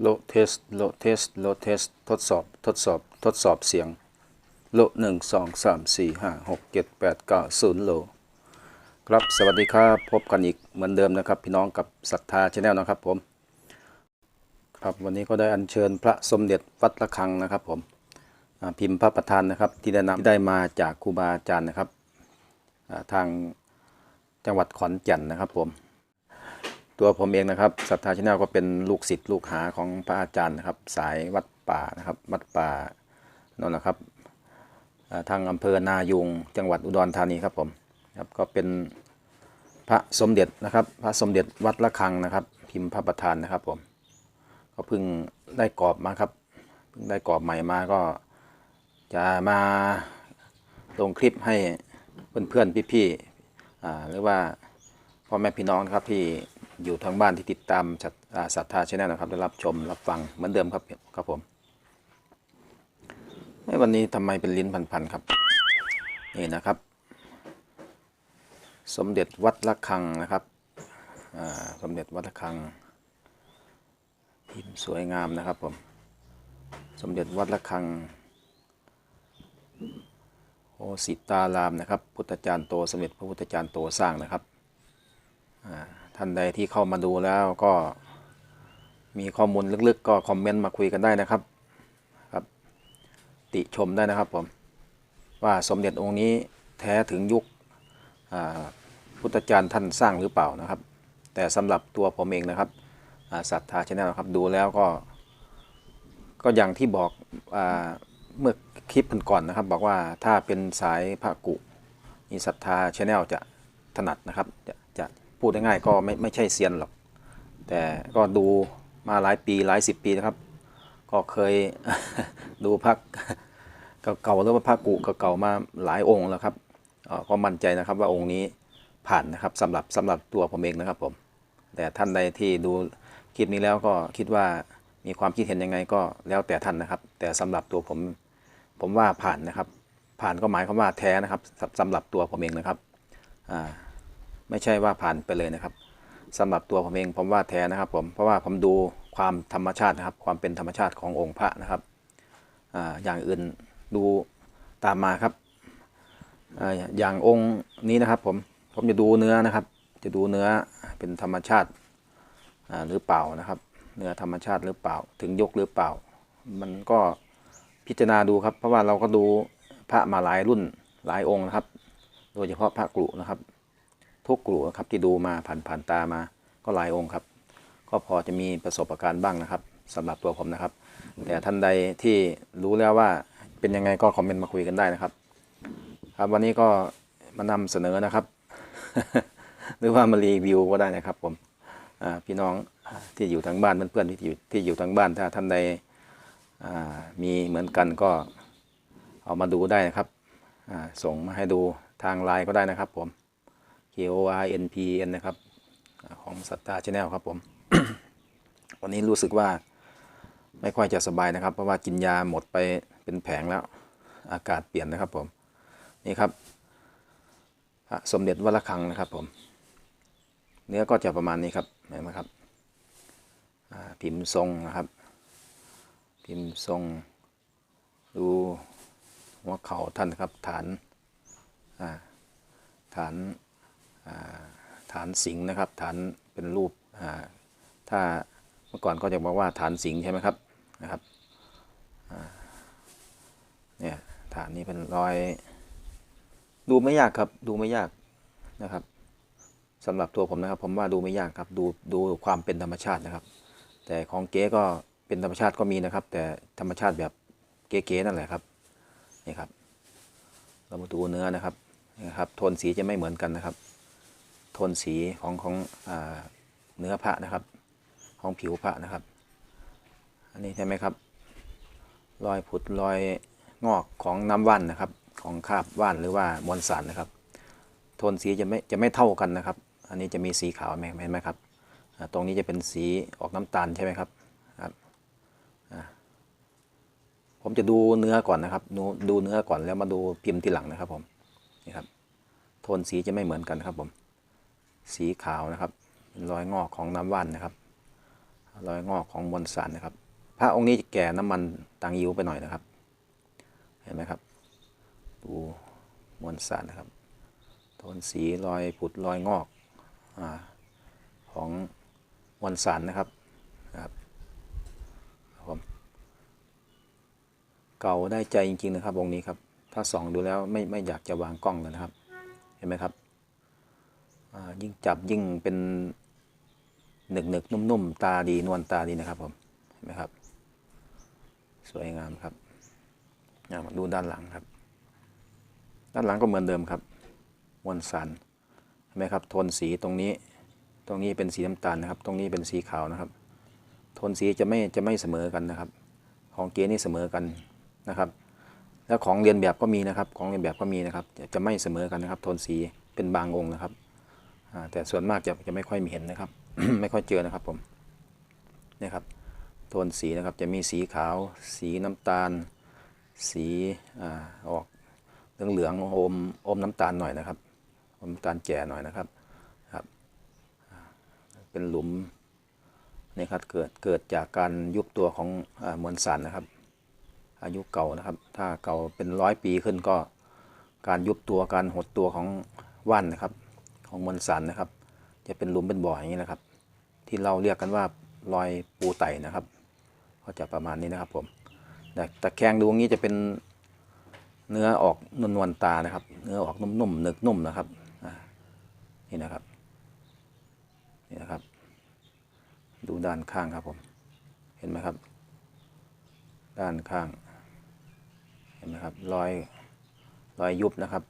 โลเทสโลเทสโลเทสทดสอบทดสอบทดสอบเสียง โลหนึ่งสองสามสี่ห้าหกเจ็ดแปดเก้าศูนย์โล ครับสวัสดีครับ พบกันอีกเหมือนเดิมนะครับ พี่น้องกับศรัทธาชาแนลนะครับผม ครับวันนี้ก็ได้อัญเชิญพระสมเด็จวัดระฆังนะครับผมพิมพ์พระประธานนะครับ ที่ได้นำที่ได้มาจากครูบาอาจารย์นะครับทางจังหวัดขอนแก่นนะครับผม ตัวผมเองนะครับศรัทธาชแนลก็เป็นลูกศิษย์ลูกหาของพระอาจารย์นะครับ สายวัดป่านะครับ วัดป่านั่นแหละครับทางอำเภอนายุงจังหวัดอุดรธานีครับผมครับก็เป็นพระสมเด็จนะครับ พระสมเด็จวัดระฆังนะครับ พิมพ์พระประธานนะครับผมก็เพิ่งได้กรอบมาครับเพิ่งได้กรอบใหม่มาก็จะมาลงคลิปให้เพื่อนๆพี่ๆอ่หรือว่าพ่อแม่พี่น้องครับที่ อยู่ทางบ้านที่ติดตามศรัทอ่าศรัทธาชแนลนะครับได้รับชมรับฟังเหมือนเดิมครับครับผมวันนี้ทำไมเป็นลิ้นพันๆครับนี่นะครับ สมเด็จวัดระฆังนะครับสมเด็จวัดระฆังพิมพ์สวยงามนะครับผมสมเด็จวัดระฆังโอสิตารามนะครับ พุทธจารย์โตสมเด็จพระพุทธจารย์โตสร้างนะครับอ่า ท่านใดที่เข้ามาดูแล้วก็มีข้อมูลลึกๆ ก็คอมเมนต์มาคุยกันได้นะครับครับ ติชมได้นะครับผม ว่าสมเด็จองค์นี้แท้ถึงยุคพุทธจารย์ท่านสร้างหรือเปล่านะครับ แต่สำหรับตัวผมเองนะครับศรัทธาชาแนลครับดูแล้วก็ ก็อย่างที่บอกอเมื่อคลิปก่อนนะครับ บอกว่าถ้าเป็นสายพระกุนี่ศรัทธาชาแนลจะถนัดนะครับจะจะ พูดง่ายๆก็ไม่ไม่ใช่เซียนหรอก แต่ก็ดูมาหลายปีหลายสิบปีนะครับ ก็เคยดูพระเก่าๆหรือว่าพระกุเก่าๆมาหลายองค์แล้วครับก็มั่นใจนะครับว่าองค์นี้ผ่านนะครับสำหรับสำหรับตัวผมเองนะครับผม แต่ท่านใดที่ดูคลิปนี้แล้วก็คิดว่ามีความคิดเห็นยังไงก็แล้วแต่ท่านนะครับ แต่สำหรับตัวผมผมว่าผ่านนะครับ ผ่านก็หมายความว่าแท้นะครับสำสำหรับตัวผมเองนะครับอ่า ไม่ใช่ว่าผ่านไปเลยนะครับสำหรับตัวผมเองผมว่าแท้นะครับผมเพราะว่าผมดูความธรรมชาตินะครับ ความเป็นธรรมชาติขององค์พระนะครับออย่างอื่นดูตามมาครับออย่างองค์นี้นะครับผมผมจะดูเนื้อนะครับ จะดูเนื้อเป็นธรรมชาติหรือเปล่านะครับ เนื้อธรรมชาติหรือเปล่า ถึงยกหรือเปล่า มันก็พิจารณาดูครับ เพราะว่าเราก็ดูพระมาหลายรุ่นหลายองค์นะครับ โดยเฉพาะพระกรุนะครับ ทุกกรุนะครับที่ดูมาผ่านผ่านตามาก็หลายองค์ครับ ก็พอจะมีประสบการณ์บ้างนะครับสำหรับตัวผมนะครับ แต่ท่านใดที่รู้แล้วว่าเป็นยังไงก็คอมเมนต์มาคุยกันได้นะครับ ครับวันนี้ก็มานำเสนอนะครับ หรือว่ามารีวิวก็ได้นะครับ ผมพี่น้องที่อยู่ทางบ้านเพื่อนๆที่อยู่ที่อยู่ทางบ้านถ้าท่านใดมีเหมือนกันก็เอามาดูได้นะครับส่งมาให้ดูทางไลน์ก็ได้นะครับผม K O R N P N นะครับของสัตตาชาแนลครับผม วันนี้รู้สึกว่าไม่ค่อยจะสบายนะครับ เพราะว่ากินยาหมดไปเป็นแผงแล้ว อากาศเปลี่ยนนะครับผม นี่ครับพระสมเด็จวัดระฆังนะครับผม เนื้อก็จะประมาณนี้ครับเห็นไหมครับพิมพ์ทรงนะครับ พิมพ์ทรง ดูหัวเข่าท่านครับฐานฐาน ฐานสิงห์นะครับ ฐานเป็นรูปถ้าเมื่อก่อนก็จะบอกว่าฐานสิงห์ใช่ไหมครับนะครับเนี่ยฐานนี้เป็นรอย ดูไม่ยากครับดูไม่ยากนะครับสำหรับตัวผมนะครับ ผมว่าดูไม่ยากครับดูดูความเป็นธรรมชาตินะครับ แต่ของเก๋ก็เป็นธรรมชาติก็มีนะครับ แต่ธรรมชาติแบบเก๋ๆนั่นแหละครับนี่ครับเรามาดูเนื้อนะครับนะครับโทนสีจะไม่เหมือนกันนะครับ โทนสีของของอเนื้อพระนะครับ ของผิวพระนะครับ อันนี้ใช่ไหมครับ รอยผุดรอยงอกของน้ำว่านนะครับ ของคราบว่านหรือว่ามวลสารนะครับ โทนสีจะไม่จะไม่เท่ากันนะครับ อันนี้จะมีสีขาวไหมเห็นไหมครับ ตรงนี้จะเป็นสีออกน้ำตาลใช่ไหมครับครับผมจะดูเนื้อก่อนนะครับ ดูดูเนื้อก่อนแล้วมาดูพิมพ์ทีหลังนะครับผมนี่ครับ โทนสีจะไม่เหมือนกันครับผม สีขาวนะครับเป็นรอยงอกของน้ำว่านนะครับรอยงอกของมวลสารนะครับ พระองค์นี้จะแก่น้ำมันตังยิวไปหน่อยนะครับ เห็นไหมครับ ดูมวลสารนะครับโทนสีรอยผุดรอยงอกอของมวลสารนะครับครับผมเก่าได้ใจจริงๆนะครับองค์นี้ครับ ถ้าส่องดูแล้วไม่ไม่อยากจะวางกล้องเลยนะครับ เห็นไหมครับ ยิ่งจับยิ่งเป็นหนึกหนึกนุ่มๆ ตาดีนวลตาดีนะครับผมเห็นไหมครับ สวยงามครับมาดูด้านหลังครับ ด้านหลังก็เหมือนเดิมครับมวลสารเห็นไหมครับโทนสีตรงนี้ ตรงนี้เป็นสีน้ำตาลนะครับ ตรงนี้เป็นสีขาวนะครับ โทนสีจะไม่จะไม่เสมอกันนะครับ ของเกียร์นี่เสมอกันนะครับ แล้วของเรียนแบบก็มีนะครับ ของเรียนแบบก็มีนะครับ จะไม่เสมอกันนะครับ โทนสีเป็นบางองค์นะครับ แต่ส่วนมากจะจะไม่ค่อยมีเห็นนะครับ ไม่ค่อยเจอนะครับผมนี่ครับโทนสีนะครับจะมีสีขาว สีน้ำตาล สีอออกเหลืองๆอมอมน้ำตาลหน่อยนะครับอมน้ำตาลแก่หน่อยนะครับครับเป็นหลุมนี่ครับเกิดเกิดจากการยุบตัวของอมวลสารนะครับ อายุเก่านะครับ ถ้าเก่าเป็นร้อยปีขึ้นก็การยุบตัวการหดตัวของว่านนะครับ ของมวลสารนะครับ จะเป็นหลุมเป็นบ่ออย่างนี้นะครับ ที่เราเรียกกันว่ารอยปูไตนะครับ ก็จะประมาณนี้นะครับผมแต่แคงดูอย่างนี้จะเป็นเนื้อออกนวลนวลๆตานะครับ เนื้อออกนุ่มๆเนึกนุ่มนะครับนี่นะครับนี่นะครับ ดูด้านข้างครับผม เห็นไหมครับ ด้านข้าง เห็นไหมครับรอยรอยยุบนะครับ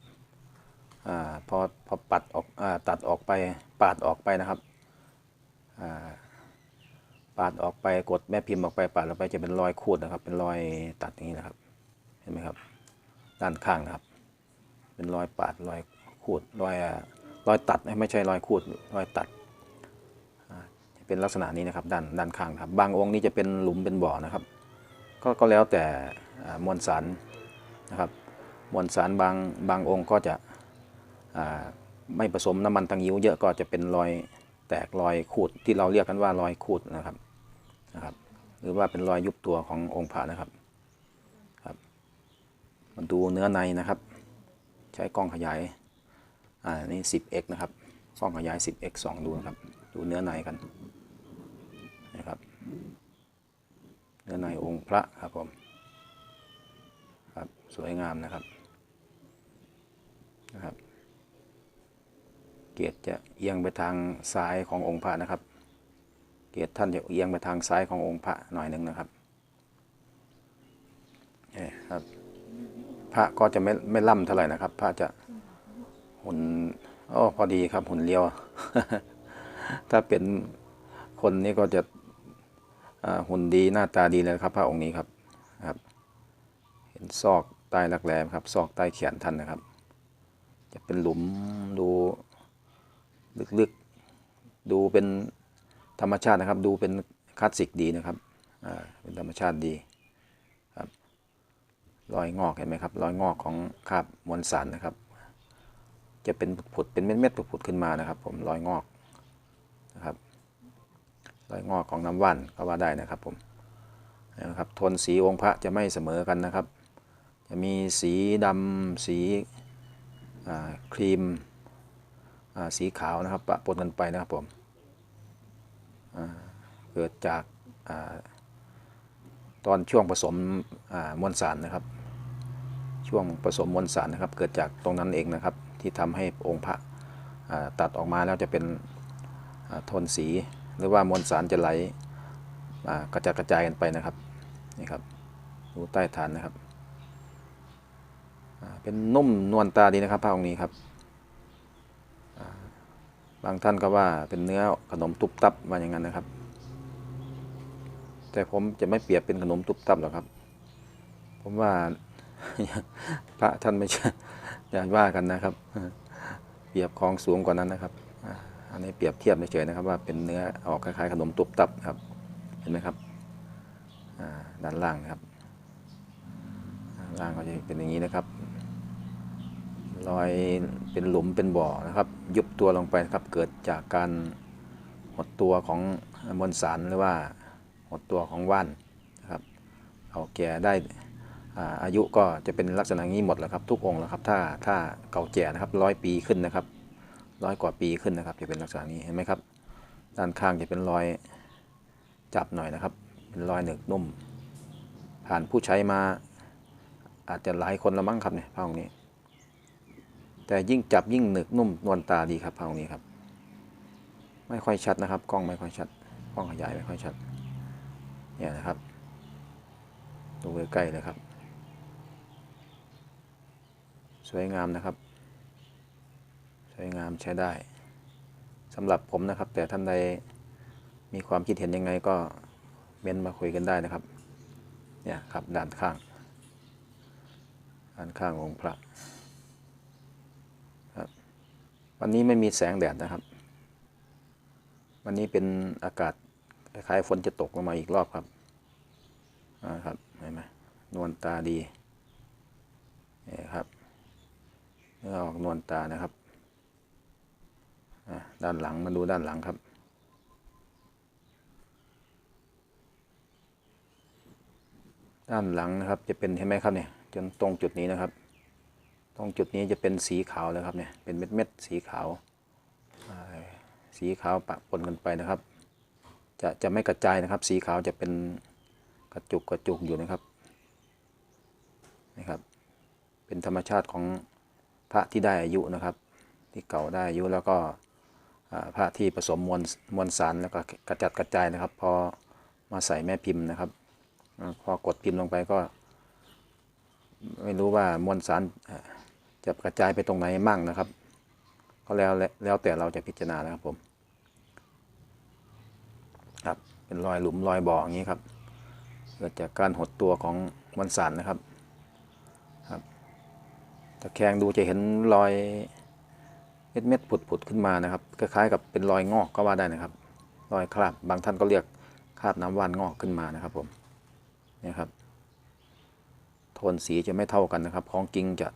อาพอพอปัดออกอาตัดออกไปปาดออกไปนะครับอ่าปาดออกไปกดแม่พิมพ์ออกไปปาดออกไปจะเป็นรอยขูดนะครับ เป็นรอยตัดอย่างนี้นะครับ เห็นไหมครับ ด้านข้างนะครับ เป็นรอยปาดรอยขูดรอยรอยตัดไม่ใช่รอยขูดรอยตัดเป็นลักษณะนี้นะครับด้านด้านข้างครับ บางองค์นี้จะเป็นหลุมเป็นบ่อนะครับ ก็ก็แล้วแต่มวลสารนะครับ มวลสารบางบางองค์ก็จะ ไม่ผสมน้ำมันตังยิ้วเยอะก็จะเป็นรอยแตกรอยขูดที่เราเรียกกันว่ารอยขูดนะครับนะครับหรือว่าเป็นรอยยุบตัวขององค์พระนะครับครับมาดูเนื้อในนะครับ ใช้กล้องขยายอ่านี่ 10x นะครับกล้องขยาย 10x สองดูนะครับดูเนื้อในกันนะครับเนื้อในองค์พระครับผมครับสวยงามนะครับนะครับ เกียรติจะเอียงไปทางซ้ายขององค์พระนะครับ เกียรติท่านจะเอียงไปทางซ้ายขององค์พระหน่อยหนึ่งนะครับนี่ครับ พระก็จะไม่ไม่ล่ำเท่าไหร่นะครับ พระจะหุ่นโอ้พอดีครับหุ่นเลี้ยว ถ้าเป็นคนนี้ก็จะหุ่นดีหน้าตาดีเลยครับ พระองค์นี้ครับครับ เห็นซอกใต้รักแร้ไหมครับ ซอกใต้แขนท่านนะครับ จะเป็นหลุมดู ลึกๆ ดูเป็นธรรมชาตินะครับ ดูเป็นคลาสสิกดีนะครับอ่าเป็นธรรมชาติดีครับรอยงอกเห็นไหมครับรอยงอกของคราบมวลสารนะครับ จะเป็นผุดๆเป็นเม็ดๆผุดๆขึ้นมานะครับ ผมรอยงอกนะครับรอยงอกของน้ำว่านก็ว่าได้นะครับผมนะครับโทนสีองค์พระจะไม่เสมอกันนะครับ จะมีสีดำสีอ่าครีม สีขาวนะครับปะปนกันไปนะครับผมเกิดจากอาตอนช่วงผสมมวลสารนะครับ ช่วงผสมมวลสารนะครับ เกิดจากตรงนั้นเองนะครับ ที่ทำให้องค์พระตัดออกมาแล้วจะเป็นโทนสี หรือว่ามวลสารจะไหลกระจายกระจายกันไปนะครับนี่ครับดูใต้ฐานนะครับเป็นนุ่มนวลตาดีนะครับพระองค์นี้ครับ บางท่านก็ว่าเป็นเนื้อขนมตุบตับว่าอย่างนั้นนะครับ แต่ผมจะไม่เปรียบเป็นขนมตุบตับหรอกครับ ผมว่าพระท่านไม่ใช่อย่าว่ากันนะครับ เปรียบของสูงกว่านั้นนะครับอันนี้เปรียบเทียบเฉยๆนะครับว่าเป็นเนื้อออกคล้ายๆขนมตุบตับครับ เห็นไหมครับด้านล่างนะครับล่างก็จะเป็นอย่างนี้นะครับ รอยเป็นหลุมเป็นบ่อนะครับ ยุบตัวลงไปครับเกิดจากการหดตัวของมวลสารหรือว่าหดตัวของว่านนะครับเอาแก่ได้อาอายุก็จะเป็นลักษณะนี้หมดแล้วครับทุกองค์แล้วครับถ้าถ้าเก่าแก่นะครับร้อยปีขึ้นนะครับร้อยกว่าปีขึ้นนะครับจะเป็นลักษณะนี้เห็นไหมครับ ด้านข้างจะเป็นรอยจับหน่อยนะครับ เป็นรอยหนึกนุ่ม ผ่านผู้ใช้มาอาจจะหลายคนละมั้งครับเนี่ยผ้าองค์นี้ แต่ยิ่งจับยิ่งหนึกนุ่มนวลตาดีครับผ้าองนี้ครับ ไม่ค่อยชัดนะครับ กล้องไม่ค่อยชัด กล้องขยายไม่ค่อยชัด เนี่ยนะครับ ดูใกล้ๆเลยครับ สวยงามนะครับ สวยงามใช้ได้สำหรับผมนะครับ แต่ท่านใดมีความคิดเห็นยังไงก็เม้นมาคุยกันได้นะครับ เนี่ยครับด้านข้าง ด้านข้างองค์พระ วันนี้ไม่มีแสงแดดนะครับ วันนี้เป็นอากาศคล้ายๆฝนจะตกลงมาอีกรอบครับอ่าครับเห็นไหมนวลตาดีนี่ครับเนื้อออกนวลตานะครับอ่าด้านหลังมาดูด้านหลังครับด้านหลังนะครับจะเป็นเห็นไหมครับเนี่ยจนตรงจุดนี้นะครับ ตรงจุดนี้จะเป็นสีขาวเลยครับเนี่ย เป็นเม็ดเม็ดสีขาว สีขาวปะปนกันไปนะครับ จะจะไม่กระจายนะครับ สีขาวจะเป็นกระจุกกระจุกอยู่นะครับ นะครับ เป็นธรรมชาติของพระที่ได้อายุนะครับ ที่เก่าได้อายุแล้วก็พระที่ผสมมวลมวลสารแล้วก็กระจัดกระจายนะครับ พอมาใส่แม่พิมพ์นะครับ พอกดพิมพ์ลงไปก็ ไม่รู้ว่ามวลสาร จะกระจายไปตรงไหนมั่งนะครับ ก็แล้วแล้วแต่เราจะพิจารณานะครับผม ครับ เป็นรอยหลุมรอยบ่ออย่างนี้ครับ เกิดจากการหดตัวของมวลสารนะครับ ครับตะแคงดูจะเห็นรอยเม็ดเม็ดๆผุดขึ้นมานะครับ คล้ายๆ กับเป็นรอยงอกก็ว่าได้นะครับ รอยคราบ บางท่านก็เรียกคราบน้ำว่านงอกขึ้นมานะครับผม นี่ครับ โทนสีจะไม่เท่ากันนะครับ ของจริงจะ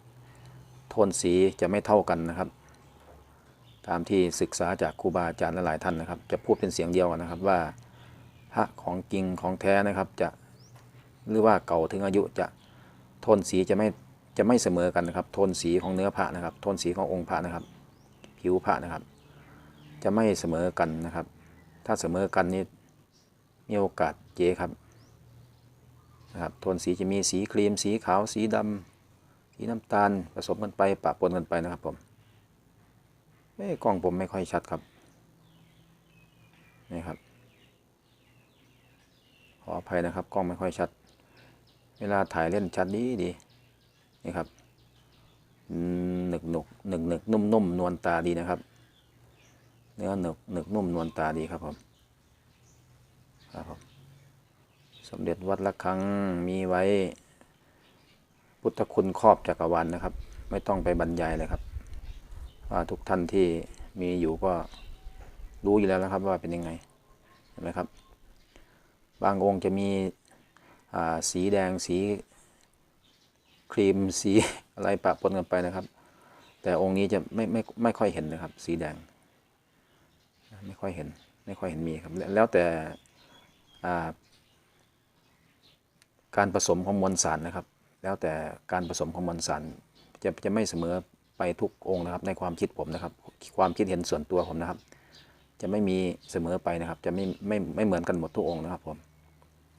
นสีจะไม่เท่ากันนะครับ ตามที่ศึกษาจากครูบาอาจารย์หลายท่านนะครับ จะพูดเป็นเสียงเดียวกันนะครับว่าพระของจริงของแท้นะครับจะหรือว่าเก่าถึงอายุจะโทนสีจะไม่จะไม่เสมอกันนะครับโทนสีของเนื้อพระนะครับโทนสีขององค์พระนะครับ ผิวพระนะครับ จะไม่เสมอกันนะครับ ถ้าเสมอกันนี่มีโอกาสเจ๊ครับนะครับโทนสีจะมีสีครีม สีขาวสีดำ สีน้ำตาลผสมกันไปปะปนกันไปนะครับผมเอ้กล้องผมไม่ค่อยชัดครับนี่ครับ ขออภัยนะครับกล้องไม่ค่อยชัด เวลาถ่ายเล่นชัดดีดีนี่ครับหนึกหนุกหนึกหนึกนุ่มนุ่มนวลตาดีนะครับเนื้อหนึกหนึกนุ่มนวลตาดีครับผมครับผมสมเด็จวัดละคังมีไว้ พุทธคุณครอบจักรวาลนนะครับ ไม่ต้องไปบรรยายเลยครับ ว่าทุกท่านที่มีอยู่ก็รู้อยู่แล้วนะครับว่าเป็นยังไงเห็นไหมครับ บางองค์จะมีสีแดงสีครีมสีอะไรปะปนกันไปนะครับ แต่องค์นี้จะไม่ไม่ไม่ค่อยเห็นนะครับ สีแดง ไม่ค่อยเห็นไม่ค่อยเห็นมีครับ แล้วแต่การผสมของมวลสารนะครับ แล้วแต่การผสมของมวลสารจะจะไม่เสมอไปทุกองค์นะครับ ในความคิดผมนะครับ ความคิดเห็นส่วนตัวผมนะครับ จะไม่มีเสมอไปนะครับ จะไม่ไม่ไม่เหมือนกันหมดทุกองค์นะครับผม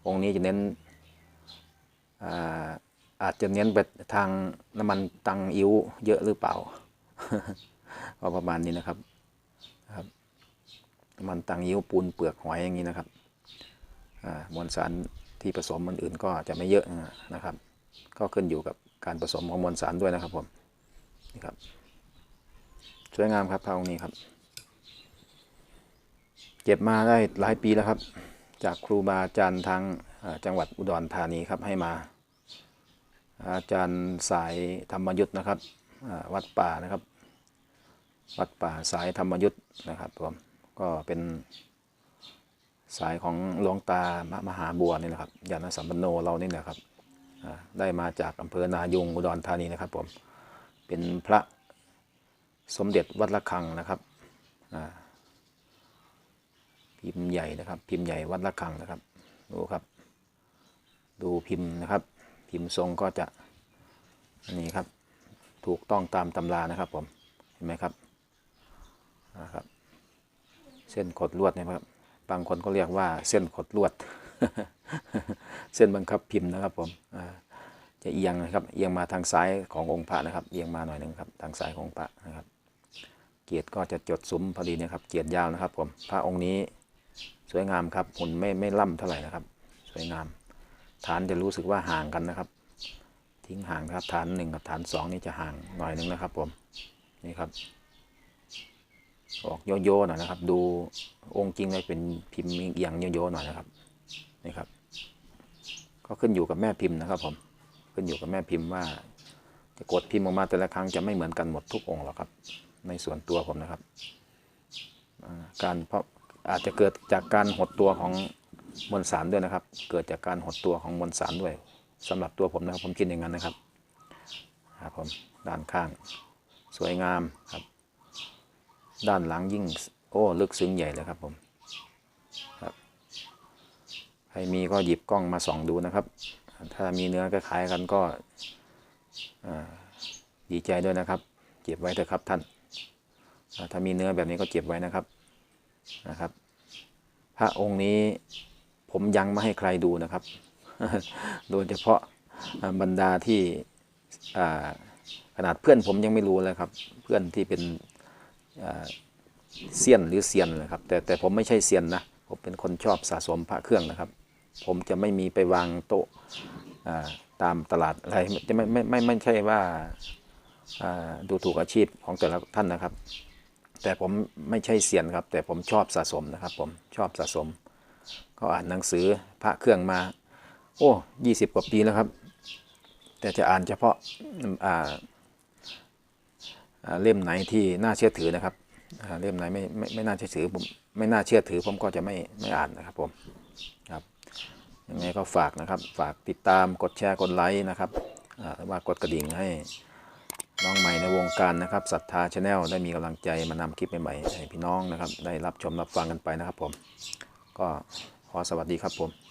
องค์นี้จะเน้นอาอาจจะเน้นไปทางน้ำมันตังอิ้วเยอะหรือเปล่าก็ประมาณนี้นะครับครับน้ำมันตังอิ้วปูนเปลือกหอยอย่างนี้นะครับมวลสารที่ผสมมันอื่นก็จะไม่เยอะนะครับ ก็ขึ้นอยู่กับการผสมของมวลสารด้วยนะครับผมนี่ครับสวยงามครับพระองค์นี้ครับ เก็บมาได้หลายปีแล้วครับ จากครูบาอาจารย์ทางจังหวัดอุดรธานีครับให้มา อาจารย์สายธรรมยุทธ์นะครับวัดป่านะครับ วัดป่าสายธรรมยุทธ์นะครับผมก็เป็นสายของหลวงตามมหาบัวนี่แหละครับยานสัมปันโนเรานี่แหละครับ ได้มาจากอำเภอนายุงอุดรธานีนะครับผมเป็นพระสมเด็จวัดระฆังนะครับพิมพ์ใหญ่นะครับ พิมพ์ใหญ่วัดละคังนะครับดูครับ ดูพิมพ์นะครับ พิมพ์ทรงก็จะนนี้ครับถูกต้องตามตำรานะครับผมเห็นไหมครับนะครับ เส้นขดลวดนะครับบางคนก็เรียกว่าเส้นขดลวด เส้นบังคับพิมพ์นะครับผมอ่า จะเอียงนะครับ เอียงมาทางซ้ายขององค์พระนะครับ เอียงมาหน่อยหนึ่งครับทางซ้ายขององค์พระนะครับ เกียรติก็จะจดซุ้มพอดีนะครับ เกียรติยาวนะครับผม พระองค์นี้สวยงามครับหุ่นไม่ไม่ล่ำเท่าไหร่นะครับ สวยงาม ฐานจะรู้สึกว่าห่างกันนะครับ ทิ้งห่างครับฐานหนึ่งกับฐานสองนี่จะห่างหน่อยหนึงนะครับผมนี่ครับ ออกโยโย่หน่อยนะครับ ดูองค์จริงเลยเป็นพิมพ์เอียงโยโย่หน่อยนะครับนี่ครับ ก็ขึ้นอยู่กับแม่พิมพ์นะครับผม ขึ้นอยู่กับแม่พิมพ์ว่ากดพิมพ์ออกมาแต่ละครั้งจะไม่เหมือนกันหมดทุกองค์หรอกครับ ในส่วนตัวผมนะครับ การเพราะอาจจะเกิดจากการหดตัวของมวลสารด้วยนะครับ เกิดจากการหดตัวของมวลสารด้วยสำหรับตัวผมนะครับผมคิดอย่างนั้นนะครับครับผมด้านข้างสวยงามครับ ด้านหลังยิ่งโอ้ลึกซึ้งใหญ่เลยครับผมครับใครมีก็หยิบกล้องมาส่องดูนะครับ ถ้ามีเนื้อคล้ายๆกันก็ดีใจด้วยนะครับ เก็บไว้เถอะครับท่าน ถ้ามีเนื้อแบบนี้ก็เก็บไว้นะครับนะครับ พระองค์นี้ผมยังไม่ให้ใครดูนะครับ โดยเฉพาะบรรดาที่ขนาดเพื่อนผมยังไม่รู้เลยครับ เพื่อนที่เป็นเซียนหรือเซียนนะครับ แต่แต่ผมไม่ใช่เซียนนะผมเป็นคนชอบสะสมพระเครื่องนะครับ ผมจะไม่มีไปวางโต๊ะตามตลาดอะไรจะไม่ไม่ไม่ไม่ใช่ว่าดูถูกอาชีพของแต่ละท่านนะครับ แต่ผมไม่ใช่เซียนครับ แต่ผมชอบสะสมนะครับ ผมชอบสะสม ก็อ่านหนังสือพระเครื่องมา โอ้ยี่สิบกว่าปีแล้วครับ แต่จะอ่านเฉพาะเล่มไหนที่น่าเชื่อถือนะครับเล่มไหนไม่ไม่ไม่น่าเชื่อถือผมไม่น่าเชื่อถือผมก็จะไม่ไม่อ่านนะครับผมครับ ยังไงก็ฝากนะครับ ฝากติดตามกดแชร์กดไลค์นะครับหรือว่ากดกระดิ่งให้น้องใหม่ในวงการนะครับศรัทธาชาแนลได้มีกำลังใจมานำคลิปใหม่ๆให้พี่น้องนะครับ ได้รับชมรับฟังกันไปนะครับผม ก็ขอสวัสดีครับผม